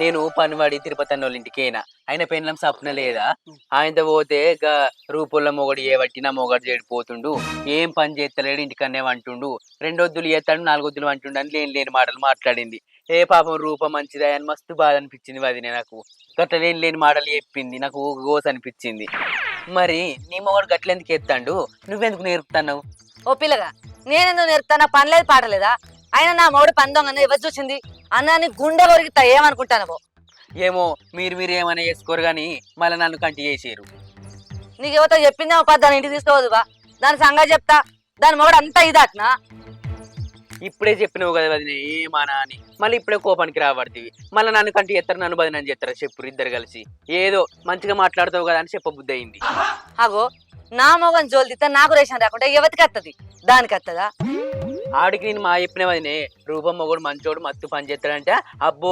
నేను పనివాడి తిరుపతి అన్న వాళ్ళ ఇంటికేనా ఆయన పెళ్ళం సప్న లేదా? ఆయనతో పోతే ఇక రూపంలో మొగడు ఏ పట్టినా మొగడు చెడిపోతుండు ఏం పని చేస్తలేడు ఇంటికన్నే అంటుండు రెండొద్దులు చేస్తాడు నాలుగొద్దులు అంటుండు అని లేని లేని మాటలు మాట్లాడింది. ఏ పాపం రూపం మంచిదా అని మస్తు బాధ అనిపించింది వదినే నాకు. గట్ల లేని లేని మాటలు చెప్పింది నాకు గోస అనిపించింది. మరి నీ మొగడు గట్లెందుకు ఎత్తాడు? నువ్వెందుకు నేర్పుతున్నావు? ఓ పిల్లగా నేనెందుకు నేర్పుతానా పని లేదు పాట ఆయన నా మొగడు పని దొంగ ఎవరు చూసింది? అన్నాన్ని గుండె కొరికితా ఏమనుకుంటాను ఏమో మీరు మీరు ఏమైనా చేసుకోరు కానీ మళ్ళీ నన్ను కంటి చేసారు. నీకు ఎవరితో చెప్పిందేమో పద దాని ఇంటికి తీసుకోవద్దు బా. దాని సంగతి చెప్తా. దాని మొగడు అంతా ఇదట్నా ఇప్పుడే చెప్పినావు కదా వదిన ఏమానా అని మళ్ళీ ఇప్పుడే కోపానికి రాబడుతుంది మళ్ళీ నన్ను కంటి ఎత్తారు నన్ను బదిన చేస్తారు చెప్పు ఇద్దరు కలిసి. ఏదో మంచిగా మాట్లాడతావు కదా అని చెప్పబుద్ధి అయింది అగో నా మొగని జోలితే నాకు రేషన్ రాకుండా ఎవరికి వస్తుంది దానికి వస్తుందా ఆడికి నేను మా చెప్పిన వదినే రూపం మొగడు మంచోడు మత్తు పని చేస్తాడంటే అబ్బో